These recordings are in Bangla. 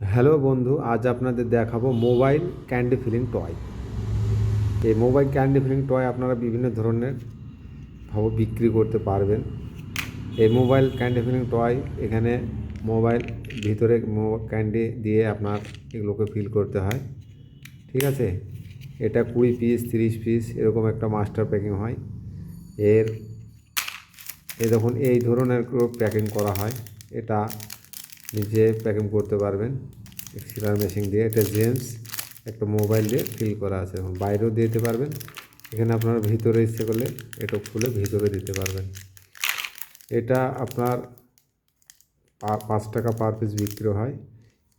হ্যালো বন্ধু, আজ আপনাদের দেখাবো মোবাইল ক্যান্ডি ফিলিং টয়। এই মোবাইল ক্যান্ডি ফিলিং টয় আপনারা বিভিন্ন ধরনের ভাবে বিক্রি করতে পারবেন। এই মোবাইল ক্যান্ডি ফিলিং টয় এখানে মোবাইল ভিতরে ক্যান্ডি দিয়ে আপনার এগুলোকে ফিল করতে হয়। ঠিক আছে? এটা কুড়ি পিস, তিরিশ পিস, এরকম একটা মাস্টার প্যাকিং হয়। এর, এ দেখুন, এই ধরনের প্যাকিং করা হয়। এটা নিজে প্যাকিং করতে পারবেন সিলার মেশিন দিয়ে, এটা জেন্স একটা মোবাইল দিয়ে ফিল করা আছে, এবং বাইরেও দিতে পারবেন। এখানে আপনার ভিতরে ইচ্ছে করলে এটা খুলে ভিতরে দিতে পারবেন। এটা আপনার পাঁচ টাকা পার পিস বিক্রি হয়।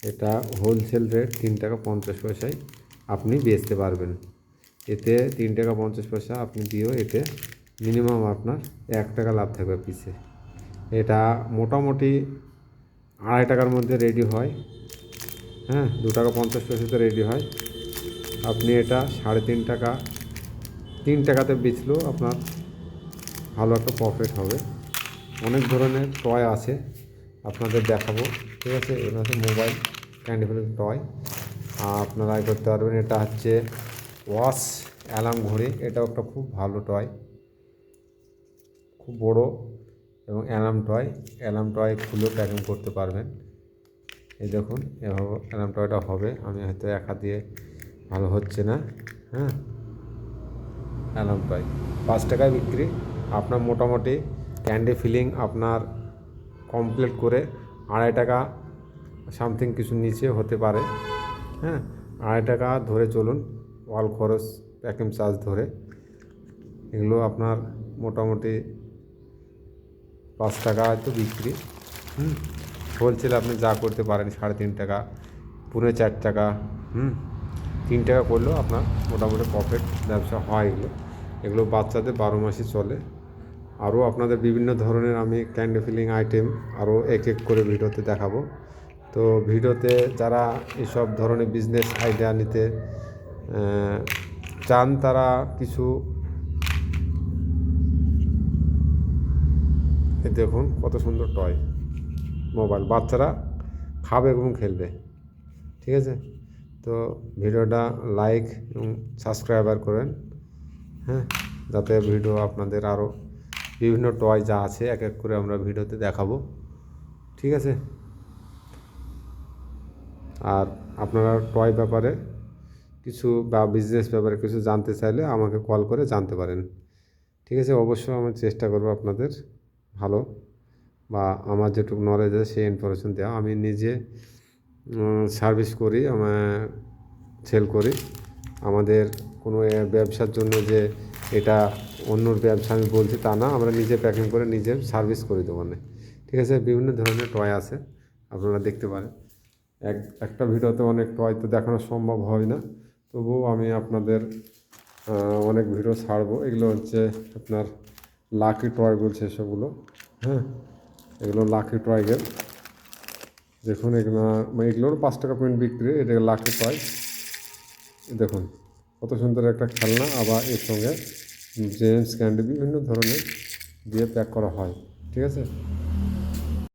এটা হোলসেল রেট তিন টাকা পঞ্চাশ পয়সায় আপনি বেচতে পারবেন। এতে তিন টাকা পঞ্চাশ পয়সা আপনি দিয়েও এতে মিনিমাম আপনার এক টাকা লাভ থাকবে পিসে এটা মোটামুটি আড়াই টাকার মধ্যে রেডি হয়। হ্যাঁ দু টাকা পঞ্চাশ পয়সাতে রেডি হয়। আপনি এটা সাড়ে তিন টাকা, তিন টাকাতে বেচলেও আপনার ভালো একটা প্রফিট হবে। অনেক ধরনের টয় আছে, আপনাদের দেখাবো। ঠিক আছে? এগুলো হচ্ছে মোবাইল ক্যান্ডি টয় আপনারা করতে পারবেন, এটা হচ্ছে ওয়াশ অ্যালার্ম ঘড়ি। এটাও একটা খুব ভালো টয় খুব বড় এবং অ্যালার্ম টয় অ্যালার্ম টয় খুলে প্যাকিং করতে পারবেন। এই দেখুন, এভাবে অ্যালার্ম টয়টা হবে। আমি হয়তো একা দিয়ে ভালো হচ্ছে না হ্যাঁ? অ্যালার্ম টয়, পাঁচ টাকায় বিক্রি। আপনার মোটামুটি ক্যান্ডি ফিলিং আপনার কমপ্লিট করে আড়াই টাকা সামথিং কিছু নিচে হতে পারে হ্যাঁ? আড়াই টাকা ধরে চলুন, অল খরচ, প্যাকিং চার্জ ধরে। এগুলো আপনার মোটামুটি পাঁচ টাকা হয়তো বিক্রি, হুম? হোলসেল আপনি যা করতে পারেন, সাড়ে তিন টাকা, পুনে চার টাকা, হুম? তিন টাকা করলেও আপনার মোটামুটি প্রফিট ব্যবসা হয় এগুলো। এগুলো বাচ্চাদের বারো মাসই চলে। আরও আপনাদের বিভিন্ন ধরনের আমি ক্যান্ডি ফিলিং আইটেম আরও এক এক করে ভিডিওতে দেখাবো। তো ভিডিওতে যারা এসব ধরনের বিজনেস আইডিয়া নিতে চান তারা কিছু এই দেখুন কত সুন্দর টয় মোবাইল বাচ্চারা খাবে এবং খেলবে, ঠিক আছে? তো ভিডিওটা লাইক এবং সাবস্ক্রাইবার করেন হ্যাঁ? যাতে ভিডিও আপনাদের আরও বিভিন্ন টয় যা আছে, এক এক করে আমরা ভিডিওতে দেখাবো, ঠিক আছে? আর আপনারা টয় ব্যাপারে কিছু বা বিজনেস ব্যাপারে কিছু জানতে চাইলে আমাকে কল করে জানতে পারেন, ঠিক আছে? অবশ্যই আমি চেষ্টা করব আপনাদের ভালো বা আমার যেটুকু নলেজ আছে সেই ইনফরমেশন দেওয়া। আমি নিজে সার্ভিস করি আমার সেল করি। আমাদের কোনো ব্যবসার জন্য যে এটা অন্যর ব্যবসা আমি বলছি তা না, আমরা নিজে প্যাকিং করে নিজে সার্ভিস করি দোকানে। ঠিক আছে? বিভিন্ন ধরনের টয় আছে, আপনারা দেখতে পারেন। এক, একটা ভিডিওতে অনেক টয় তো দেখানো সম্ভব হয় না, তবুও আমি আপনাদের অনেক ভিডিও ছাড়বো। এগুলো হচ্ছে আপনার লাকি টয় সেসবগুলো হ্যাঁ? এগুলো লাকি টয় গেম দেখুন এগুলো মানে এগুলোর পাঁচ টাকা পয়েন্ট বিক্রি, এটা লাকি টয় দেখুন, কত সুন্দর একটা খেলনা, আবার এর সঙ্গে জেমস ক্যান্ডি বিভিন্ন ধরনের দিয়ে প্যাক করা হয়, ঠিক আছে?